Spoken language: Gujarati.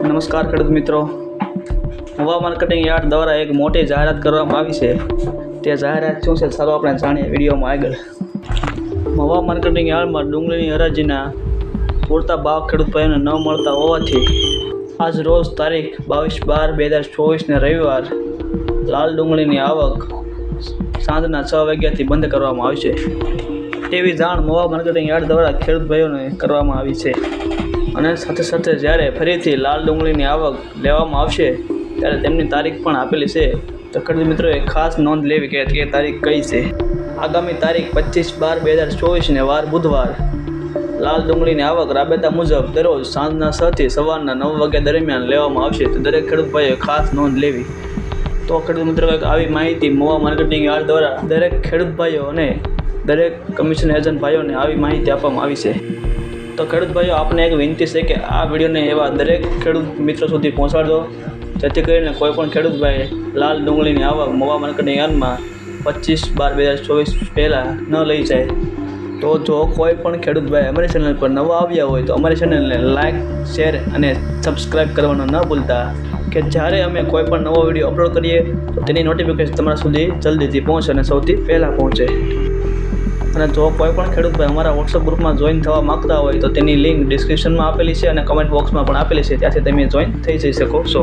નમસ્કાર ખેડૂત મિત્રો. નવા માર્કેટિંગ યાર્ડ દ્વારા એક મોટી જાહેરાત કરવામાં આવી છે. તે જાહેરાત શું છે ચાલો આપણે જાણીએ વિડીયોમાં આગળ. મવા માર્કેટિંગ યાર્ડમાં ડુંગળીની હરાજીના પૂરતા ભાવ ખેડૂત ભાઈઓને ન મળતા હોવાથી આજ રોજ તારીખ બાવીસ બાર બે હજાર ચોવીસને રવિવાર લાલ ડુંગળીની આવક સાંજના છ વાગ્યાથી બંધ કરવામાં આવશે તેવી જાણ મવા માર્કેટિંગ યાર્ડ દ્વારા ખેડૂત ભાઈઓને કરવામાં આવી છે. અને સાથે સાથે જ્યારે ફરીથી લાલ ડુંગળીની આવક લેવામાં આવશે, ત્યારે તેમની તારીખ પણ આપેલી છે. તો ખેડૂત મિત્રોએ ખાસ નોંધ લેવી કે તે તારીખ કઈ છે? આગામી તારીખ પચીસ બાર બે હજાર ચોવીસને વાર બુધવાર. લાલ ડુંગળીની આવક રાબેતા મુજબ દરરોજ સાંજના છથી સવારના નવ વાગ્યા દરમિયાન લેવામાં આવશે. તો દરેક ખેડૂત ભાઈઓએ ખાસ નોંધ લેવી. તો ખેડૂત મિત્રો આવી માહિતી મોવા માર્કેટિંગ યાર્ડ દ્વારા દરેક ખેડૂત ભાઈઓ અને દરેક કમિશન એજન્ટ ભાઈઓને આવી માહિતી આપવામાં આવી છે. તો ખેડૂત ભાઈઓ, આપને એક વિનંતી છે કે આ વિડીયોને એવા દરેક ખેડૂત મિત્રો સુધી પહોંચાડજો. જેથી કરીને કોઈ પણ ખેડૂત ભાઈ લાલ ડુંગળીની આવક મોવા માર્કેટિંગ યાનમાં પચીસ બાર બે હજાર ચોવીસ પહેલાં ન લઈ જાય. તો જો કોઈ પણ ખેડૂત ભાઈ અમારી ચેનલ પર નવા આવ્યા હોય તો અમારી ચેનલને લાઇક શેર અને સબસ્ક્રાઈબ કરવાનું ન ભૂલતા. કે જ્યારે અમે કોઈ પણ નવો વીડિયો અપલોડ કરીએ, તો તેની નોટિફિકેશન તમારા સુધી જલ્દીથી પહોંચે અને સૌથી પહેલાં પહોંચે. અને જો કોઈ પણ ખેડૂત ભાઈ અમારા વોટ્સઅપ ગ્રુપમાં જોઈન થવા માગતા હોય તો તેની લિંક ડિસ્ક્રિપ્શનમાં આપેલી છે અને કમેન્ટ બોક્સમાં પણ આપેલી છે. ત્યાંથી તમે જોઈન થઈ જઈ શકો છો.